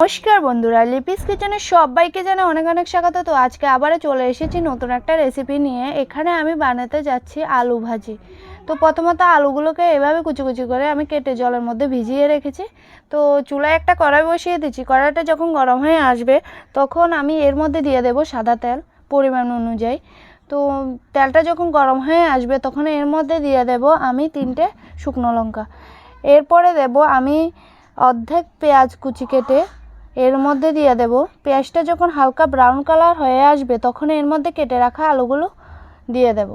নমস্কার বন্ধুরা লিপিস কিচেনের সবাইকে জানে অনেক অনেক স্বাগত। তো আজকে আবারও চলে এসেছি নতুন একটা রেসিপি নিয়ে। এখানে আমি বানাতে যাচ্ছি আলু ভাজি। তো প্রথমত আলুগুলোকে এভাবে কুচি কুচি করে আমি কেটে জলের মধ্যে ভিজিয়ে রেখেছি। তো চুলায় একটা কড়াই বসিয়ে দিচ্ছি। কড়াইটা যখন গরম হয়ে আসবে, তখন আমি এর মধ্যে দিয়ে দেব সাদা তেল পরিমাণ অনুযায়ী। তো তেলটা যখন গরম হয়ে আসবে, তখন এর মধ্যে দিয়ে দেব আমি তিনটে শুকনো লঙ্কা। এরপরে দেব আমি অর্ধেক পেঁয়াজ কুচি কেটে এর মধ্যে দিয়ে দেব। পেঁয়াজটা যখন হালকা ব্রাউন কালার হয়ে আসবে, তখন এর মধ্যে কেটে রাখা আলুগুলো দিয়ে দেব।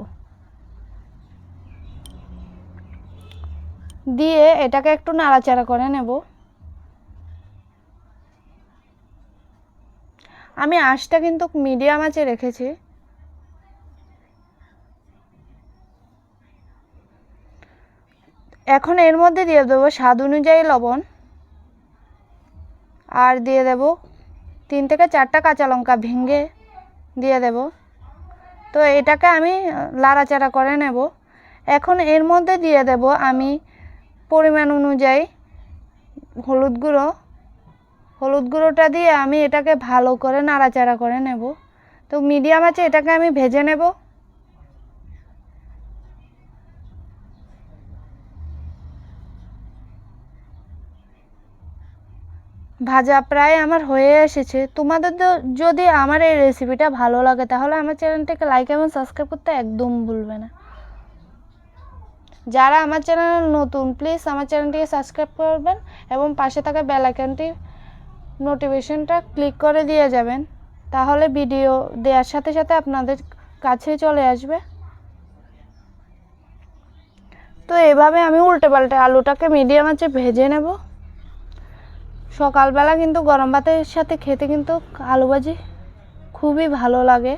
দিয়ে এটাকে একটু নাড়াচাড়া করে নেব। আমি আঁশটা কিন্তু মিডিয়াম আঁচে রেখেছি। এখন এর মধ্যে দিয়ে দেবো স্বাদ অনুযায়ী লবণ। আর দিয়ে দেব তিন থেকে চারটা কাঁচা লঙ্কা ভেঙে দিয়ে দেব। তো এটাকে আমি লাড়াচাড়া করে নেব। এখন এর মধ্যে দিয়ে দেব আমি পরিমাণ অনুযায়ী হলুদ গুঁড়ো। হলুদ গুঁড়োটা দিয়ে আমি এটাকে ভালো করে নাড়াচাড়া করে নেব। তো মিডিয়াম আছে এটাকে আমি ভেজে নেব। ভাজা প্রায় আমার হয়ে এসেছে। তোমাদের যদি আমার এই রেসিপিটা ভালো লাগে, তাহলে আমার চ্যানেলটাকে লাইক এবং সাবস্ক্রাইব করতে একদম ভুলবে না। যারা আমার চ্যানেল নতুন প্লিজ আমার চ্যানেলটিকে সাবস্ক্রাইব করবেন এবং পাশে থাকা বেল আইকনটি নোটিফিকেশনটা ক্লিক করে দিয়ে যাবেন। তাহলে ভিডিও দেওয়ার সাথে সাথে আপনাদের কাছে চলে আসবে। তো এভাবে আমি উল্টে পাল্টে আলুটাকে মিডিয়াম আছে ভেজে নেব। সকালবেলা কিন্তু গরম ভাতের সাথে খেতে কিন্তু আলু ভাজি খুবই ভালো লাগে।